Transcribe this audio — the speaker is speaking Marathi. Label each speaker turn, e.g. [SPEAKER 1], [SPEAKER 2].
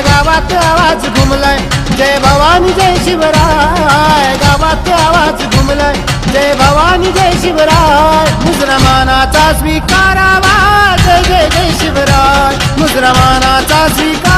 [SPEAKER 1] गावात आवाज घुमलाय. जय भवानी जय शिवराय. गावात आवाज घुमलाय. जय भवानी जय शिवराय. मुसलमानाचा स्वीकारावा. जय जय जय शिवराय. मुसलमानाचा स्वीकार